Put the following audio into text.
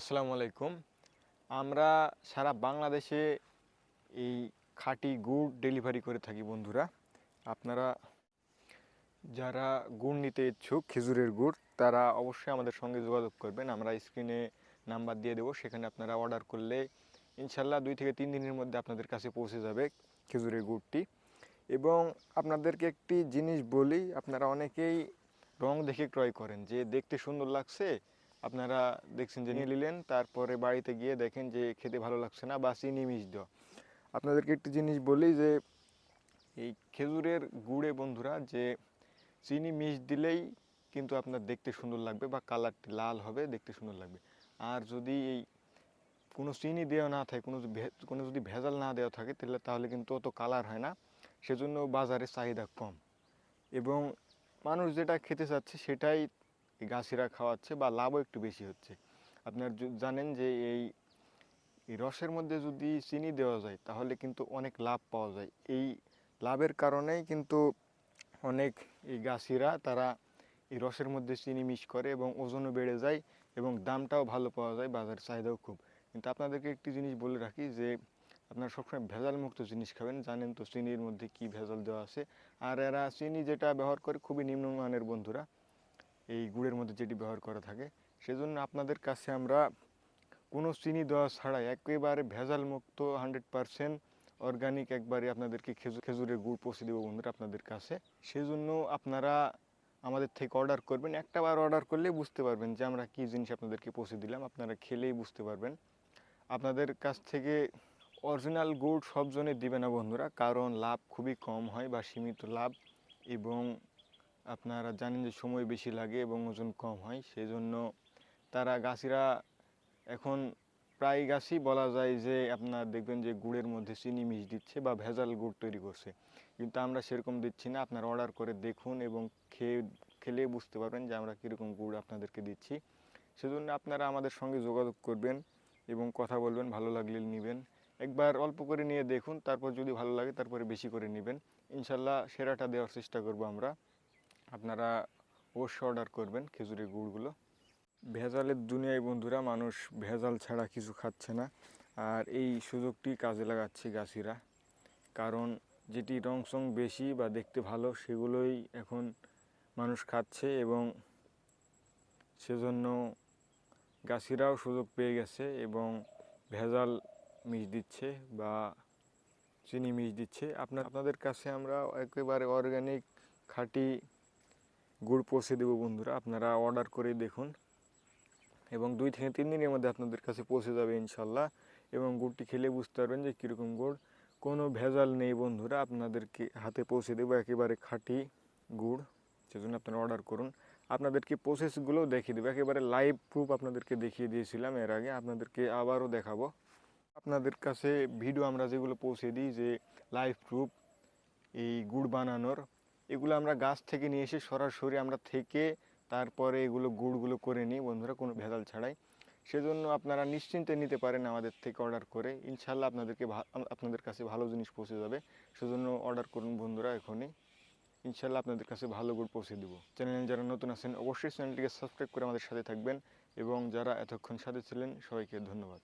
আসসালামু আলাইকুম। আমরা সারা বাংলাদেশে এই খাঁটি গুড় ডেলিভারি করে থাকি বন্ধুরা। আপনারা যারা গুড় নিতে ইচ্ছুক, খেজুরের গুড়, তারা অবশ্যই আমাদের সঙ্গে যোগাযোগ করবেন। আমরা স্ক্রিনে নাম্বার দিয়ে দেবো, সেখানে আপনারা অর্ডার করলে ইনশাল্লাহ দুই থেকে তিন দিনের মধ্যে আপনাদের কাছে পৌঁছে যাবে খেজুরের গুড়টি। এবং আপনাদেরকে একটি জিনিস বলি, আপনারা অনেকেই রং দেখে ক্রয় করেন যে দেখতে সুন্দর লাগছে আপনারা দেখছেন যে নিয়ে নিলেন তারপরে বাড়িতে গিয়ে দেখেন যে খেতে ভালো লাগছে না বা চিনি মিশ দেওয়া আপনাদেরকে একটি জিনিস বলি যে এই খেজুরের গুড়ে বন্ধুরা যে চিনি মিশ দিলেই কিন্তু আপনার দেখতে সুন্দর লাগবে বা কালারটি লাল হবে দেখতে সুন্দর লাগবে। আর যদি এই কোনো চিনি দেওয়া না থাকে কোনো কোনো যদি ভেজাল না দেওয়া থাকে তাহলে তাহলে কিন্তু অত কালার হয় না। সেজন্য বাজারে চাহিদা কম। এবং মানুষ যেটা খেতে চাচ্ছে সেটাই গাছিরা খাওয়াচ্ছে বা লাভও একটু বেশি হচ্ছে। আপনার জানেন যে এই রসের মধ্যে যদি চিনি দেওয়া যায়, তাহলে কিন্তু অনেক লাভ পাওয়া যায়। এই লাভের কারণেই কিন্তু অনেক এই গাছিরা তারা এই রসের মধ্যে চিনি মিশ করে এবং ওজনও বেড়ে যায় এবং দামটাও ভালো পাওয়া যায়, বাজার চাহিদাও খুব। কিন্তু আপনাদেরকে একটি জিনিস বলে রাখি যে, আপনারা সবসময় ভেজাল মুক্ত জিনিস খাবেন। জানেন তো চিনির মধ্যে কি ভেজাল দেওয়া আছে। আর এরা চিনি যেটা ব্যবহার করে খুবই নিম্নমানের বন্ধুরা। এই গুড়ের মধ্যে যেটি ব্যবহার করা থাকে, সেজন্য আপনাদের কাছে আমরা কোনো চিনি দেওয়া ছাড়াই একেবারে ভেজাল মুক্ত হান্ড্রেড পারসেন্ট অর্গানিক একবারে আপনাদেরকে খেজুর খেজুরের গুড় পৌঁছে দেবো বন্ধুরা আপনাদের কাছে। সেজন্য আপনারা আমাদের থেকে অর্ডার করবেন। একটা বার অর্ডার করলেই বুঝতে পারবেন যে আমরা কী জিনিস আপনাদেরকে পৌঁছে দিলাম। আপনারা খেলেই বুঝতে পারবেন। আপনাদের কাছ থেকে অরিজিনাল গুড় সব জনে দিবে না বন্ধুরা, কারণ লাভ খুবই কম হয় বা সীমিত লাভ এবং আপনারা জানেন যে সময় বেশি লাগে এবং ওজন কম হয় সেই জন্য তারা গাছিরা এখন প্রায় গাছই বলা যায় যে আপনার দেখবেন যে গুড়ের মধ্যে চিনি মিশ দিচ্ছে বা ভেজাল গুড় তৈরি করছে। কিন্তু আমরা সেরকম দিচ্ছি না, আপনারা অর্ডার করে দেখুন এবং খেয়ে, খেলে বুঝতে পারবেন যে আমরা কীরকম গুড় আপনাদেরকে দিচ্ছি। সেজন্য আপনারা আমাদের সঙ্গে যোগাযোগ করবেন এবং কথা বলবেন, ভালো লাগলে নেবেন। একবার অল্প করে নিয়ে দেখুন, তারপর যদি ভালো লাগে তারপরে বেশি করে নেবেন। ইনশাল্লাহ সেরাটা দেওয়ার চেষ্টা করব আমরা। আপনারা অবশ্যই অর্ডার করবেন খেজুরের গুড়গুলো। ভেজালের দুনিয়ায় বন্ধুরা, মানুষ ভেজাল ছাড়া কিছু খাচ্ছে না। আর এই সুযোগটি কাজে লাগাচ্ছে গাছিরা। কারণ যেটি রং সং বেশি বা দেখতে ভালো, সেগুলোই এখন মানুষ খাচ্ছে এবং সেজন্য গাছিরাও সুযোগ পেয়ে গেছে এবং ভেজাল মিশ দিচ্ছে বা চিনি মিশ দিচ্ছে। আপনার, আপনাদের কাছে আমরা একেবারে অর্গানিক খাঁটি গুড় পৌঁছে দেবো বন্ধুরা, আপনারা অর্ডার করে দেখুন। এবং দুই থেকে তিন দিনের মধ্যে আপনাদের কাছে পৌঁছে যাবে ইনশাল্লাহ। এবং গুড়টি খেলে বুঝতে পারবেন যে কীরকম গুড়। কোনো ভেজাল নেই বন্ধুরা, আপনাদেরকে হাতে পৌঁছে দেবো একেবারে খাঁটি গুড়। সেজন্য আপনারা অর্ডার করুন। আপনাদেরকে প্রসেসগুলোও দেখিয়ে দেবো। একেবারে লাইভ প্রুফ আপনাদেরকে দেখিয়ে দিয়েছিলাম এর আগে। আপনাদেরকে আবারও দেখাবো। আপনাদের কাছে ভিডিও আমরা যেগুলো পৌঁছে দিই যে লাইভ প্রুফ এই গুড় বানানোর এগুলো আমরা গাছ থেকে নিয়ে এসে সরাসরি আমরা থেকে তারপরে এগুলো গুড়গুলো করে নিই, বন্ধুরা, কোনো ভেজাল ছাড়াই। সেজন্য আপনারা নিশ্চিন্তে নিতে পারেন আমাদের থেকে অর্ডার করে। ইনশাল্লাহ আপনাদেরকে আপনাদের কাছে ভালো জিনিস পৌঁছে যাবে। সেজন্য অর্ডার করুন বন্ধুরা এখনই। ইনশাল্লাহ আপনাদের কাছে ভালো গুড় পৌঁছে দেবো। চ্যানেলে যারা নতুন আছেন, অবশ্যই চ্যানেলটিকে সাবস্ক্রাইব করে আমাদের সাথে থাকবেন এবং যারা এতক্ষণ সাথে ছিলেন, সবাইকে ধন্যবাদ।